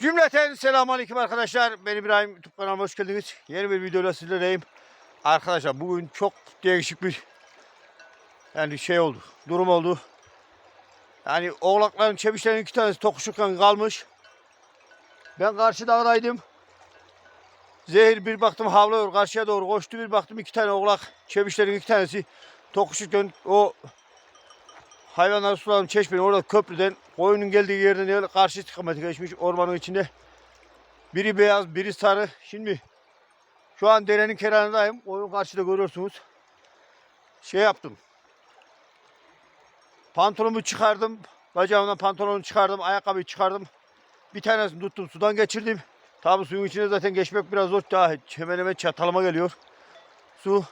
Cümleten selamünaleyküm arkadaşlar. Ben İbrahim YouTube kanalıma hoş geldiniz. Yeni bir videoyla sizlerleyim. Arkadaşlar bugün çok değişik bir yani şey oldu. Durum oldu. Yani oğlakların çebişlerin iki tanesi tokuşurken kalmış. Ben karşı dağdaydım. Zehir bir baktım havlıyor karşıya doğru koştu bir baktım iki tane oğlak çebişlerin iki tanesi tokuşurken o hayvanları suladım çeşmenin orada köprüden koyunun geldiği yerden öyle karşı istikamete geçmiş ormanın içinde. Biri beyaz biri sarı. Şimdi şu an derenin kenarındayım. Koyun karşıda görüyorsunuz. Şey yaptım. Pantolonumu çıkardım. Bacağımdan pantolonu çıkardım. Ayakkabıyı çıkardım. Bir tanesini tuttum sudan geçirdim. Tabi suyun içinde zaten geçmek biraz zor. Daha hemen hemen çatalıma geliyor. Su.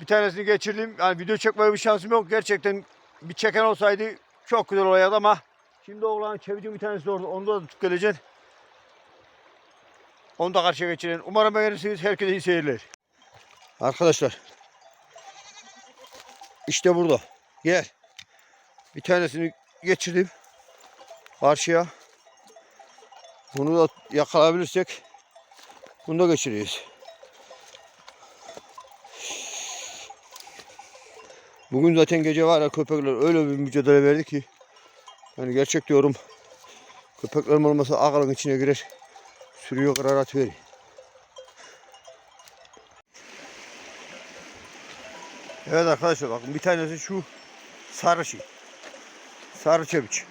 Bir tanesini geçirdim. Yani video çekmeye bir şansım yok. Gerçekten bir çeken olsaydı çok güzel olacaktı ama şimdi oğlanın çevici bir tanesi de orada. Onu da tutup geleceksin. Onu da karşıya geçirin. Umarım beğenirsiniz. Herkese iyi seyirler. Arkadaşlar. İşte burada. Gel. Bir tanesini geçirdim. Karşıya. Bunu da yakalayabilirsek bunu da geçiriyoruz. Bugün zaten gece var ya köpekler öyle bir mücadele verdi ki yani gerçek diyorum köpeklerim olmasa akalın içine girer sürüyor karar atıverir. Evet arkadaşlar bakın bir tanesi şu sarı şey. Sarı çebiç.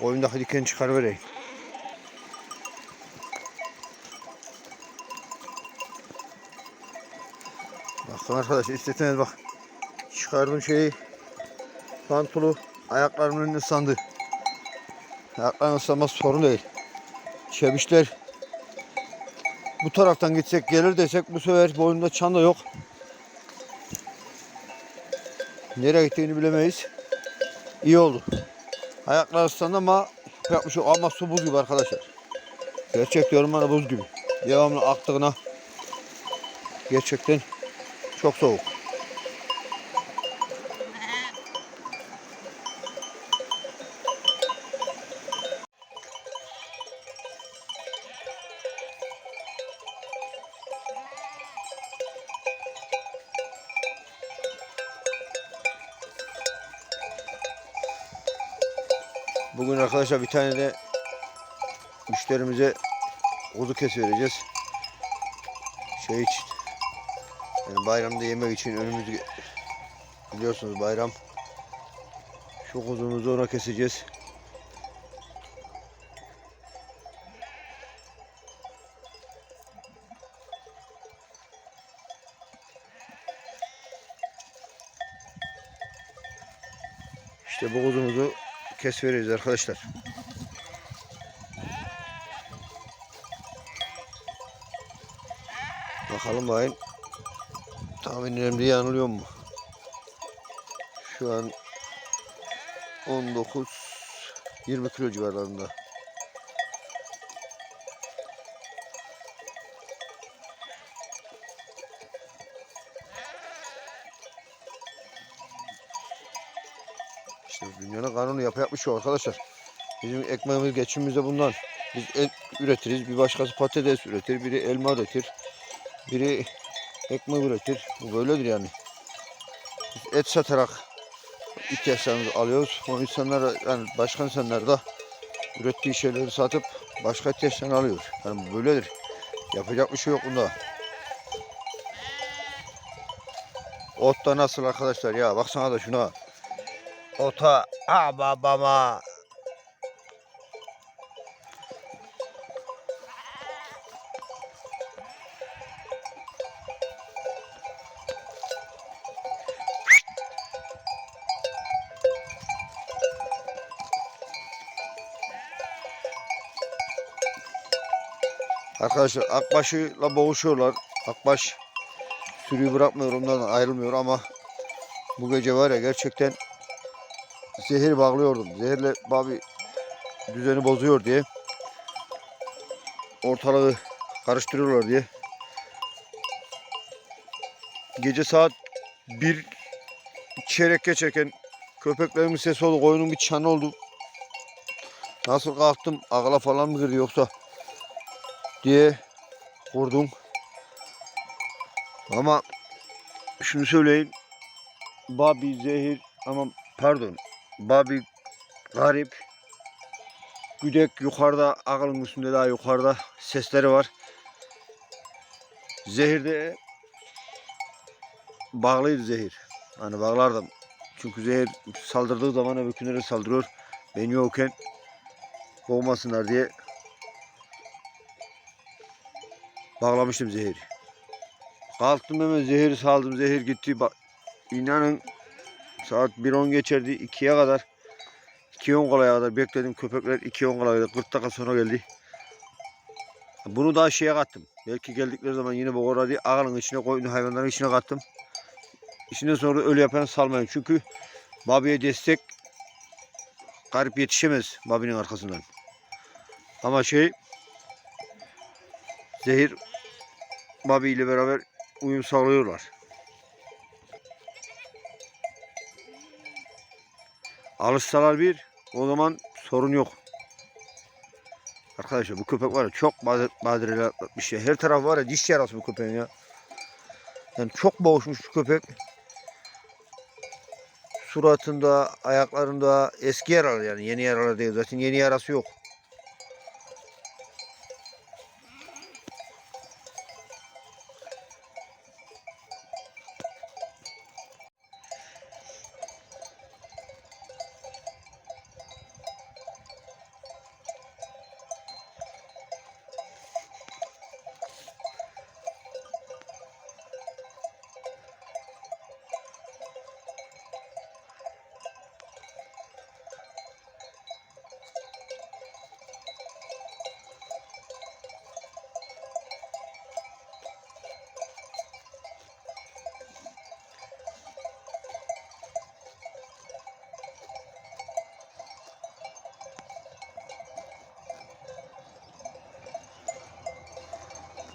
Oyundaki dikeni çıkarıvereyim. Bakın arkadaşlar isteseniz bak. Çıkardım şeyi. Pantolu ayaklarımın önüne ıslandı. Ayaklarının ıslanması sorun değil. Çebişler bu taraftan gitsek gelir desek bu sefer boynunda çan da yok. Nereye gittiğini bilemeyiz. İyi oldu. Ayaklar ıslandı ama yapmış ama su buz gibi arkadaşlar. Gerçek diyorum bana buz gibi. Devamlı aktığına gerçekten çok soğuk. Bugün arkadaşlar bir tane de müşterimize kuzu kesi vereceğiz. Şey için. Yani bayramda yemek için önümüz biliyorsunuz bayram. Şu kuzumuzu ona keseceğiz. İşte bu kuzumuzu kes veririz arkadaşlar. Bakalım bayın tahminlerimde yanılıyor mu? Şu an 19 20 kilo civarlarında. İşte dünyanın kanunu yapı yapmış şu arkadaşlar. Bizim ekmeğimiz geçimimiz de bundan. Biz et üretiriz. Bir başkası patates üretir. Biri elma üretir. Biri ekmek üretir. Bu böyledir yani. Et satarak ihtiyaçlarımızı alıyoruz. O insanlar da- yani başka insanlar da ürettiği şeyleri satıp başka ihtiyaçlarını alıyor. Yani bu böyledir. Yapacak bir şey yok bunda. Ot da nasıl arkadaşlar ya baksana da şuna. Ota ha Arkadaşlar akbaşıyla boğuşuyorlar. Akbaş sürüyü bırakmıyor ondan ayrılmıyor ama bu gece var ya gerçekten zehir bağlıyordum. Zehirle babi düzeni bozuyor diye ortalığı karıştırıyorlar diye gece saat bir çeyrek geçerken köpeklerimin sesi oldu. Koyunun bir çanı oldu. Nasıl kalktım? Ağla falan mı girdi yoksa diye vurdum. Ama şunu söyleyeyim. Babi zehir ama pardon. Babi garip. Güdek yukarıda, ağılın üstünde daha yukarıda sesleri var. Zehirde bağlıydı zehir. Hani bağlardım. Çünkü zehir saldırdığı zaman öbürkünlere saldırıyor. Ben yokken boğmasınlar diye bağlamıştım zehir. Kalktım hemen zehiri saldım. Zehir gitti. Bak, inanın saat 1.10 geçerdi. 2'ye kadar 2.10 kalaya kadar bekledim. Köpekler 2.10 kalaya kadar 40 dakika sonra geldi. Bunu da şeye kattım. Belki geldikleri zaman yine bu orada ağanın içine koyun hayvanların içine kattım. İçinden sonra ölü yapan salmayın. Çünkü babiye destek garip yetişemez babinin arkasından. Ama şey zehir babi ile beraber uyum sağlıyorlar. Alışsalar bir o zaman sorun yok. Arkadaşlar bu köpek var ya çok badir- badireler atlatmış ya. Her taraf var ya diş yarası bu köpeğin ya. Yani çok boğuşmuş bu köpek. Suratında, ayaklarında eski yaralar yani yeni yaralar değil. Zaten yeni yarası yok.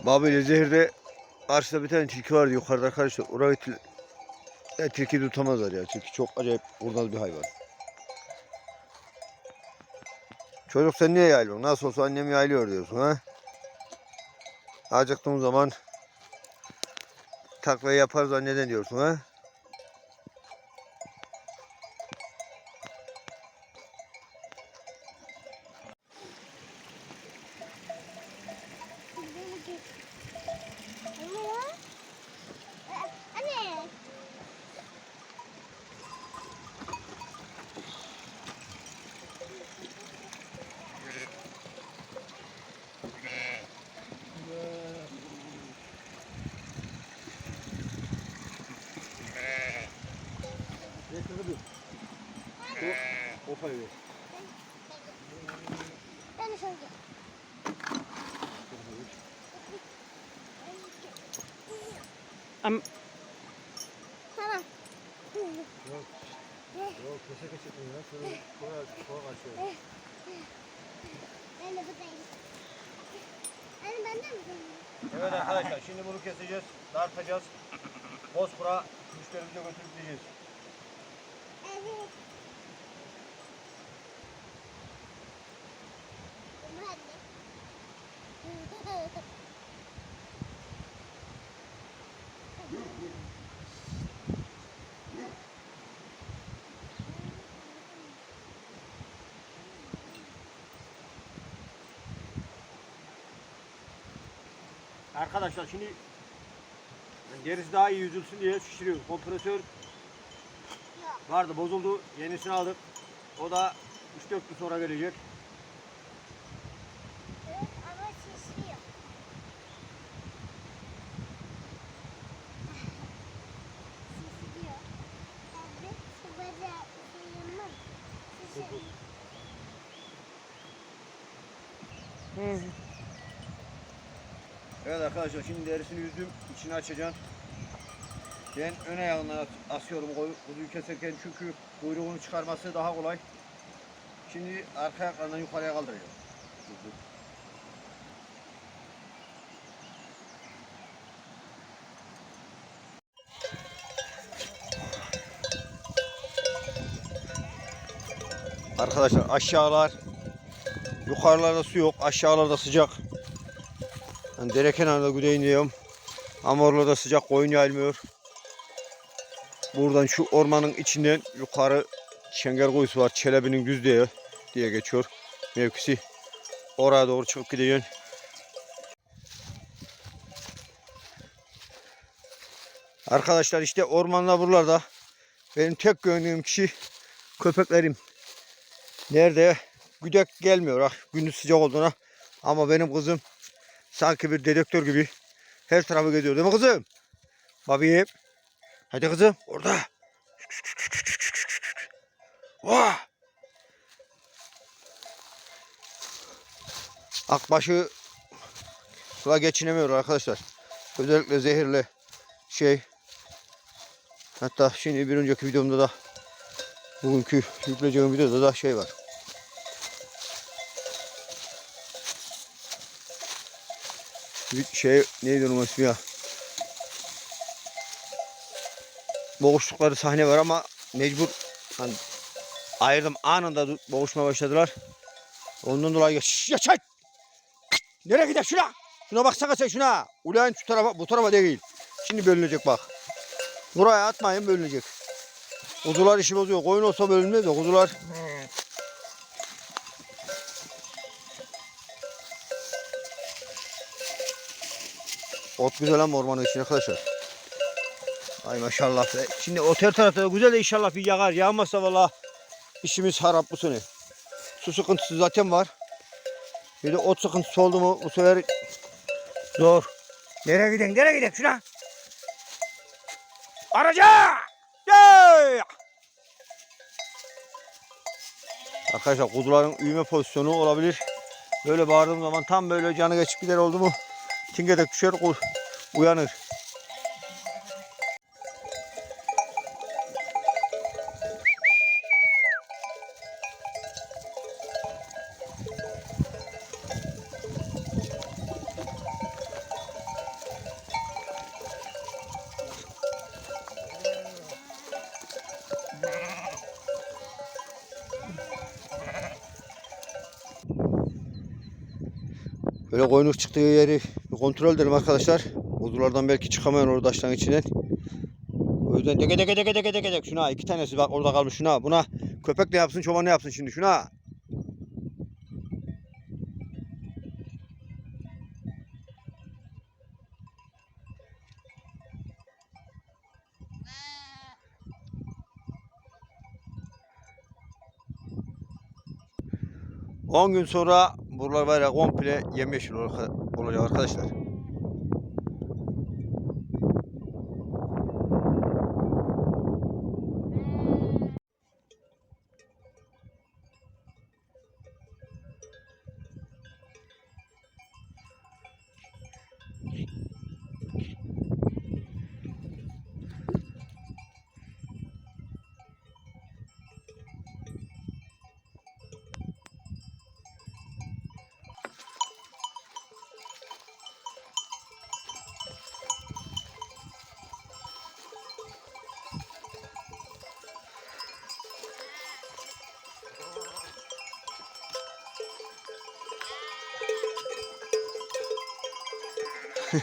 Babi ile Zehir'de karşıda bir tane tilki vardı yukarıda arkadaşlar. Orayı til... ya, tilki tutamazlar ya. Tilki çok acayip kurnaz bir hayvan. Çocuk sen niye yaylıyorsun? Nasıl olsa annem yaylıyor diyorsun ha? Acıktığın zaman taklayı yaparız anneden diyorsun ha? Ben de buradayım. Anne benden mi sorayım? Evet arkadaşlar şimdi bunu keseceğiz, dartacağız. Bozkır'a müşterimize götürüp diyeceğiz. Evet. Ama anne. Arkadaşlar şimdi derisi daha iyi yüzülsün diye şişiriyoruz. Kompresör vardı bozuldu. Yenisini aldık. O da 3-4 gün sonra gelecek. Arkadaşlar şimdi derisini yüzdüm. içini açacağım. Ben ön ayağına asıyorum kuzuyu keserken çünkü kuyruğunu çıkarması daha kolay. Şimdi arka ayaklarından yukarıya kaldırıyorum. Arkadaşlar aşağılar yukarılarda su yok aşağılarda sıcak yani dere kenarında güdeyin diyorum. Ama oralarda sıcak koyun yayılmıyor. Buradan şu ormanın içinden yukarı Şenger kuyusu var. Çelebi'nin düzlüğü diye geçiyor mevkisi. Oraya doğru çıkıp gidiyor. Arkadaşlar işte ormanla buralarda benim tek gördüğüm kişi köpeklerim. Nerede? Güdek gelmiyor ah gündüz sıcak olduğuna. Ama benim kızım sanki bir dedektör gibi her tarafı geziyor değil mi kızım? Babi. Hadi kızım orada. Vah! Akbaşı suya geçinemiyor arkadaşlar. Özellikle zehirli şey. Hatta şimdi bir önceki videomda da bugünkü yükleyeceğim videoda da şey var. Bir şey neydi onun ismi ya? Boğuştukları sahne var ama mecbur hani ayırdım anında boğuşmaya başladılar. Ondan dolayı Şşş, ya çay! Nereye gider şuna? Şuna baksana sen şuna. Ulan şu tarafa bu tarafa değil. Şimdi bölünecek bak. Buraya atmayın bölünecek. Kuzular işi bozuyor. Koyun olsa bölünmez de kuzular. Ot güzel ama ormanın içine arkadaşlar. Ay maşallah. Şimdi ot her tarafta da güzel de inşallah bir yağar. Yağmazsa valla işimiz harap bu sene. Su sıkıntısı zaten var. Bir de ot sıkıntısı oldu mu bu sefer zor. Nereye giden? Nereye giden? Şuna. Araca! Yey! Arkadaşlar kuzuların üyüme pozisyonu olabilir. Böyle bağırdığım zaman tam böyle canı geçip gider oldu mu tingedek düşer uyanır. Koyunluk çıktığı yeri kontrol edelim arkadaşlar. Kuzulardan belki çıkamayan orada taşların içinden. O yüzden deke deke deke deke deke deke şuna iki tanesi bak orada kalmış şuna buna köpek ne yapsın çoban ne yapsın şimdi şuna. On gün sonra buralar var ya komple yemyeşil olacak arkadaşlar. Ya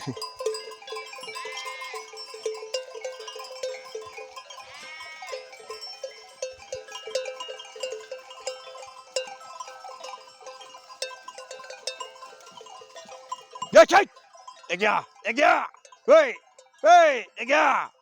çay! Ege! Ege! Hey! Hey! Ege!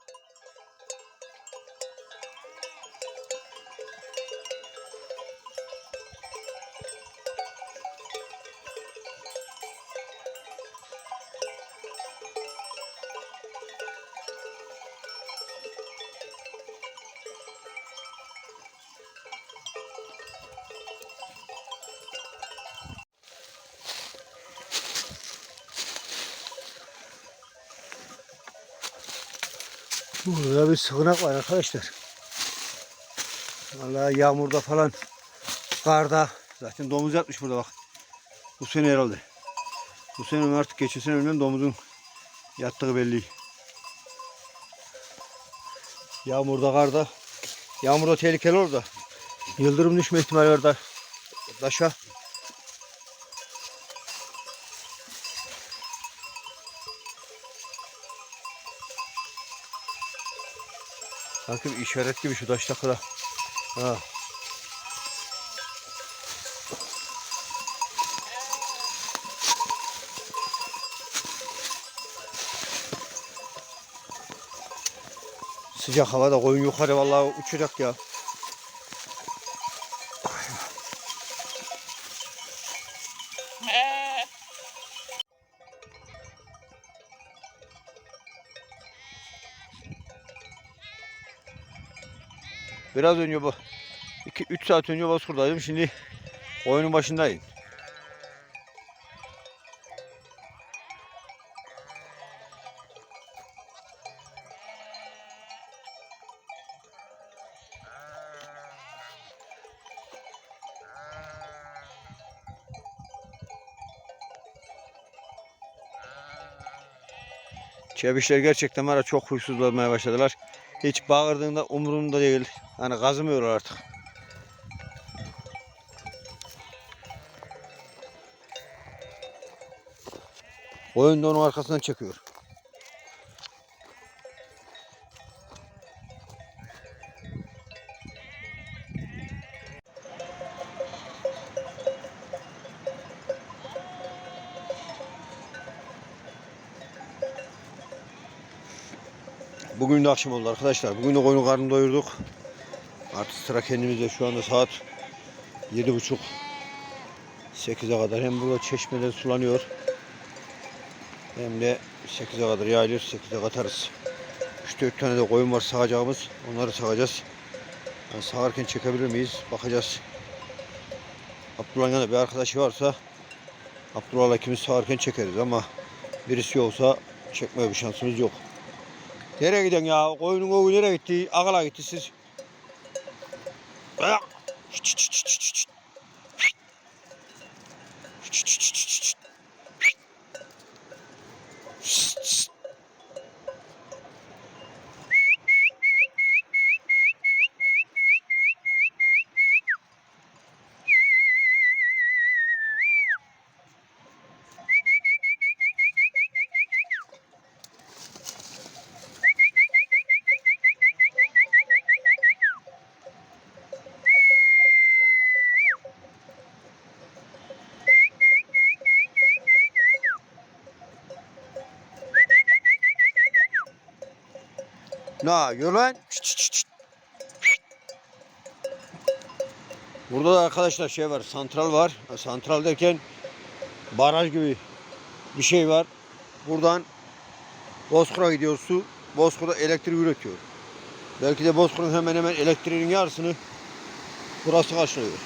Burada bir sığınak var arkadaşlar. Vallahi yağmurda falan, karda zaten domuz yatmış burada bak. Bu sene herhalde. Bu sene artık geçen sene ölmem domuzun yattığı belli. Yağmurda, karda. Yağmurda tehlikeli orada. Yıldırım düşme ihtimali var da taşa. Sanki bir işaret gibi şu taştaklara. Ha. Sıcak havada koyun yukarı vallahi uçacak ya. Biraz önce bu 2-3 saat önce Bozkurt'taydım. Şimdi oyunun başındayım. Çebişler gerçekten var çok huysuz olmaya başladılar. Hiç bağırdığında umurumda değil. Hani kazımıyorlar artık. Koyun da onun arkasından çekiyor. Bugün de akşam oldu arkadaşlar. Bugün de koyunu karnını doyurduk. Artık sıra kendimizde. Şu anda saat 7.30 8'e kadar. Hem burada çeşmeler sulanıyor. Hem de 8'e kadar yayılır. 8'e katarız. 3-4 tane de koyun var sağacağımız. Onları sağacağız. Yani sağarken çekebilir miyiz? Bakacağız. Abdullah'ın yanında bir arkadaşı varsa Abdullah'la ikimiz sağarken çekeriz ama birisi yoksa çekmeye bir şansımız yok. Nereye gidiyorsun ya? Koyunun oğlu nereye gitti? Ağala gitti siz. Şşt, şşt, şşt. Şşt, şşt, şşt, şşt. Şşt, şşt. Ne yapıyor lan? Şşt, şşt, şşt. Burada da arkadaşlar şey var, santral var. Santral derken baraj gibi bir şey var. Buradan Bozkır'a gidiyor su. Bozkır'da elektrik üretiyor. Belki de Bozkır'ın hemen hemen elektriğin yarısını burası karşılıyor.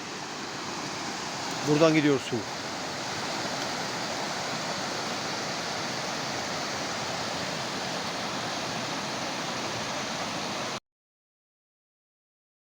Buradan gidiyor su.